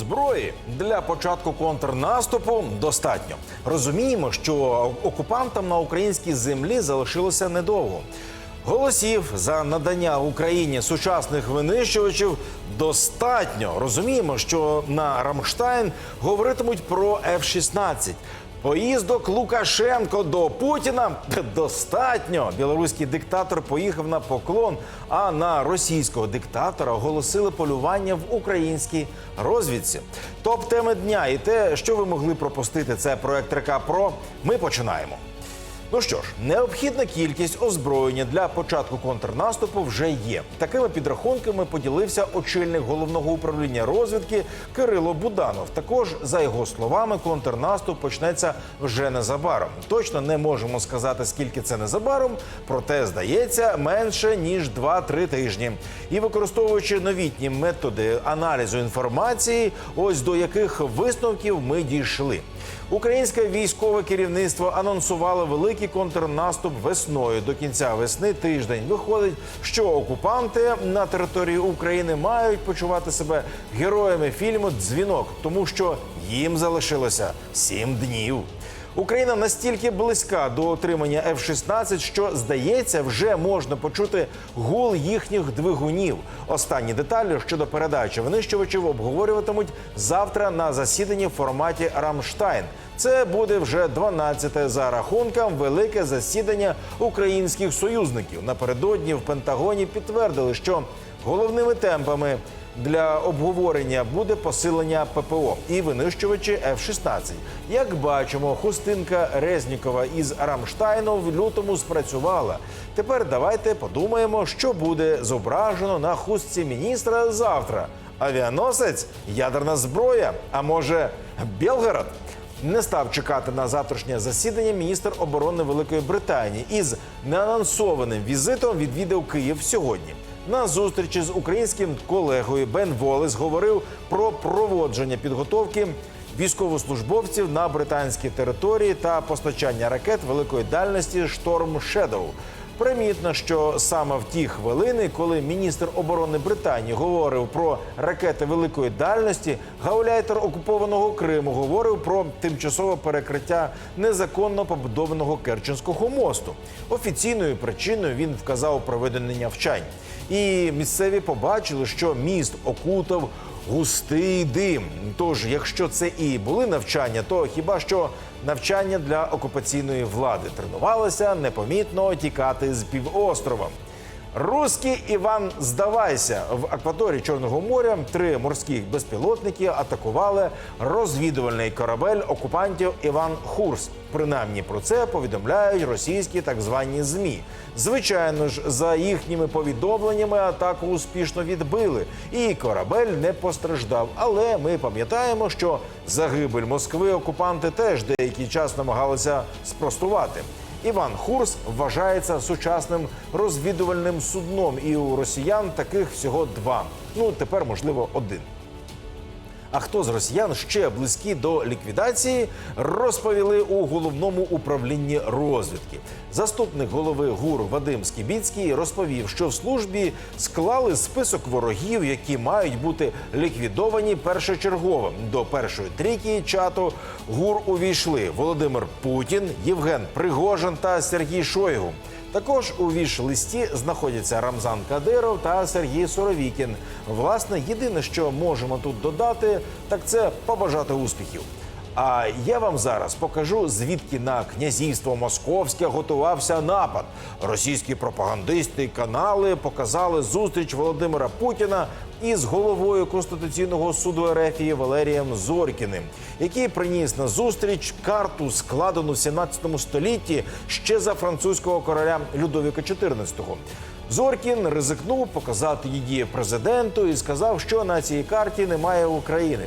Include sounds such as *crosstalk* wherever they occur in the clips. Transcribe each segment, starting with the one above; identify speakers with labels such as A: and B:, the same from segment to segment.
A: Зброї для початку контрнаступу достатньо. Розуміємо, що окупантам на українській землі залишилося недовго. Голосів за надання Україні сучасних винищувачів достатньо. Розуміємо, що на Рамштайн говоритимуть про F-16. Поїздок Лукашенко до Путіна *laughs* достатньо. Білоруський диктатор поїхав на поклон, а на російського диктатора оголосили полювання в українській розвідці. Топ теми дня і те, що ви могли пропустити, це проект РК Про. Ми починаємо. Ну що ж, необхідна кількість озброєння для початку контрнаступу вже є. Такими підрахунками поділився очільник головного управління розвідки Кирило Буданов. Також, за його словами, контрнаступ почнеться вже незабаром. Точно не можемо сказати, скільки це незабаром, проте здається менше ніж 2-3 тижні. І використовуючи новітні методи аналізу інформації, ось до яких висновків ми дійшли. Українське військове керівництво анонсувало великий контрнаступ весною. До кінця весни тиждень виходить, що окупанти на території України мають почувати себе героями фільму Дзвінок, тому що їм залишилося сім днів. Україна настільки близька до отримання F-16, що здається, вже можна почути гул їхніх двигунів. Останні деталі щодо передачі винищувачів обговорюватимуть завтра на засіданні в форматі Рамштайн. Це буде вже 12-те за рахунком велике засідання українських союзників. Напередодні в Пентагоні підтвердили, що головними темпами для обговорення буде посилення ППО і винищувачі F-16. Як бачимо, хустинка Резнікова із Рамштайну в лютому спрацювала. Тепер давайте подумаємо, що буде зображено на хустці міністра завтра. Авіаносець, ядерна зброя, а може Белгород? Не став чекати на завтрашнє засідання міністр оборони Великої Британії із неанонсованим візитом відвідав Київ сьогодні. На зустрічі з українським колегою Бен Волес говорив про проводження підготовки військовослужбовців на британській території та постачання ракет великої дальності Шторм Shadow. Примітно, що саме в ті хвилини, коли міністр оборони Британії говорив про ракети великої дальності, гауляйтер окупованого Криму говорив про тимчасове перекриття незаконно побудованого Керченського мосту. Офіційною причиною він вказав проведення навчань. І місцеві побачили, що міст окутав густий дим. Тож, якщо це і були навчання, то хіба що навчання для окупаційної влади тренувалися непомітно тікати з півострова. Руський Іван здавайся в акваторії Чорного моря. Три морських безпілотники атакували розвідувальний корабель окупантів Іван Хурс. Принаймні про це повідомляють російські так звані змі. Звичайно ж, за їхніми повідомленнями атаку успішно відбили, і корабель не постраждав. Але ми пам'ятаємо, що загибель Москви окупанти теж деякий час намагалися спростувати. Іван Хурс вважається сучасним розвідувальним судном, і у росіян таких всього два. Ну тепер можливо один. А хто з росіян ще близькі до ліквідації, розповіли у головному управлінні розвідки. Заступник голови ГУР Вадим Скібіцький розповів, що в службі склали список ворогів, які мають бути ліквідовані першочергово. До першої трійки чату ГУР увійшли Володимир Путін, Євген Пригожин та Сергій Шойгу. Також у віш-листі знаходяться Рамзан Кадиров та Сергій Соровікін. Власне, єдине, що можемо тут додати, так це побажати успіхів. А я вам зараз покажу, звідки на князівство Московське готувався напад. Російські пропагандисти канали показали зустріч Володимира Путіна із головою Конституційного суду РФ Валерієм Зоркіним, який приніс на зустріч карту, складену в 17 столітті ще за французького короля Людовіка XIV. Зоркін ризикнув показати її президенту і сказав, що на цій карті немає України.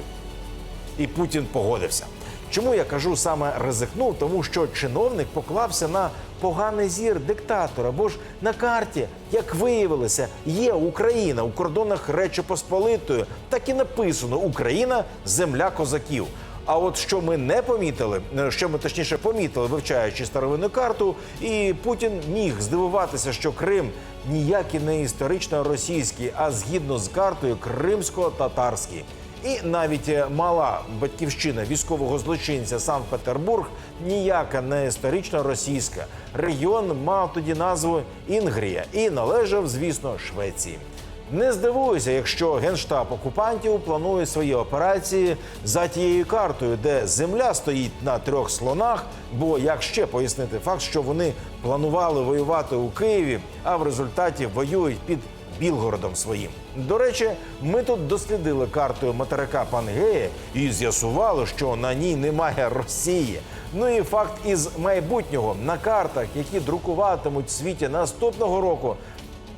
A: І Путін погодився. Чому я кажу саме ризикнув? Тому що чиновник поклався на поганий зір диктатора, бо ж на карті, як виявилося, є Україна у кордонах Речі Посполитої. Так і написано Україна земля козаків. А от що ми не помітили, е, що ми точніше помітили, вивчаючи старовинну карту, і Путін міг здивуватися, що Крим ніякий не історично російський, а згідно з картою кримсько-татарський. І навіть е, мала батьківщина військового злочинця Санкт-Петербург ніяка не історично російська. Регіон мав тоді назву Інгрія і належав, звісно, Швеції. Не здивуюся, якщо генштаб окупантів планує свої операції за тією картою, де земля стоїть на трьох слонах. Бо як ще пояснити факт, що вони планували воювати у Києві, а в результаті воюють під Білгородом своїм. До речі, ми тут дослідили картою материка Пангея і з'ясували, що на ній немає Росії. Ну і факт із майбутнього на картах, які друкуватимуть в світі наступного року,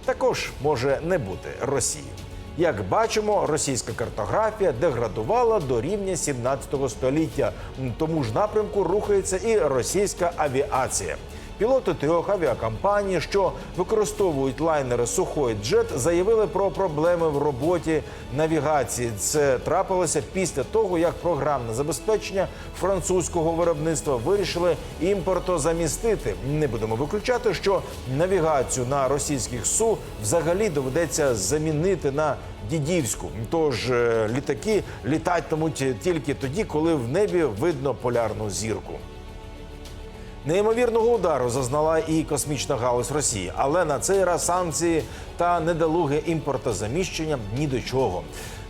A: також може не бути Росії. Як бачимо, російська картографія деградувала до рівня 17 століття. Тому ж напрямку рухається і російська авіація. Пілоти трьох авіакомпаній, що використовують лайнери Сухой Джет, заявили про проблеми в роботі навігації. Це трапилося після того, як програмне забезпечення французького виробництва вирішили імпортозамістити. Не будемо виключати, що навігацію на російських су взагалі доведеться замінити на дідівську. Тож е, літаки літатимуть тільки тоді, коли в небі видно полярну зірку. Неймовірного удару зазнала і космічна галузь Росії, але на цей раз санкції та недолуге імпортозаміщення ні до чого.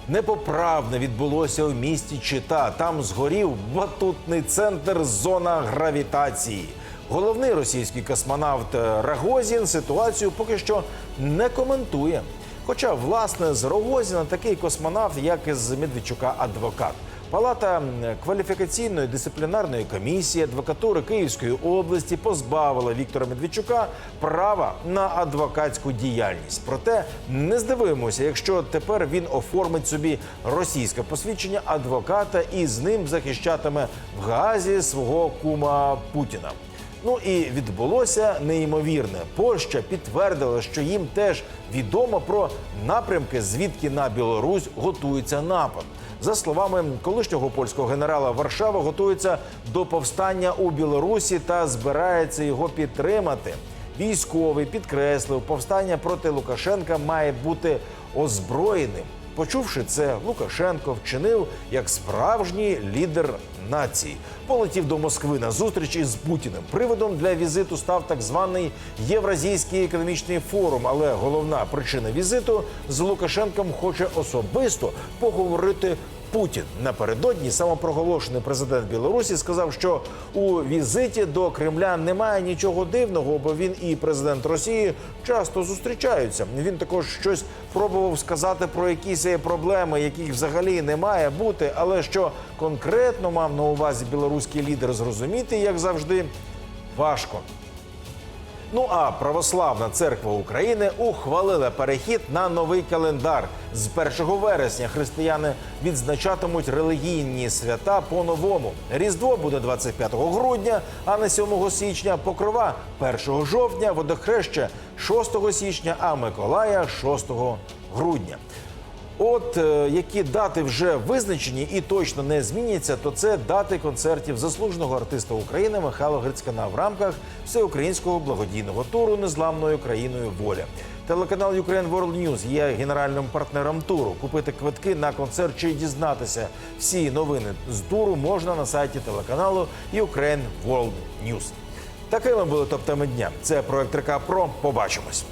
A: Непоправне відбулося у місті Чита. Там згорів батутний центр зона гравітації. Головний російський космонавт Рагозін ситуацію поки що не коментує. Хоча, власне, з Рогозіна такий космонавт, як і з Медведчука, адвокат. Палата кваліфікаційної дисциплінарної комісії адвокатури Київської області позбавила Віктора Медведчука права на адвокатську діяльність. Проте не здивимося, якщо тепер він оформить собі російське посвідчення адвоката і з ним захищатиме в Гаазі свого кума Путіна. Ну і відбулося неймовірне. Польща підтвердила, що їм теж відомо про напрямки, звідки на Білорусь готується напад. За словами колишнього польського генерала, Варшава готується до повстання у Білорусі та збирається його підтримати. Військовий підкреслив, повстання проти Лукашенка має бути озброєним. Почувши це, Лукашенко вчинив як справжній лідер нації. Полетів до Москви на зустріч із Путіним. Приводом для візиту став так званий Євразійський економічний форум. Але головна причина візиту з Лукашенком хоче особисто поговорити. Путін напередодні самопроголошений президент Білорусі сказав, що у візиті до Кремля немає нічого дивного, бо він і президент Росії часто зустрічаються. Він також щось пробував сказати про якісь проблеми, яких взагалі не має бути, але що конкретно мав на увазі білоруський лідер зрозуміти, як завжди, важко. Ну а православна церква України ухвалила перехід на новий календар. З 1 вересня християни відзначатимуть релігійні свята по-новому. Різдво буде 25 грудня, а не 7 січня. Покрова 1 жовтня, водохреща 6 січня, а Миколая 6 грудня. От е, які дати вже визначені і точно не зміняться, то це дати концертів заслуженого артиста України Михайла Грицькана в рамках всеукраїнського благодійного туру Незламною країною воля. Телеканал Ukraine World News є генеральним партнером туру. Купити квитки на концерт чи дізнатися всі новини з туру можна на сайті телеканалу Ukraine World News. Такими були топ-теми дня. Це проект РК Про. Побачимось.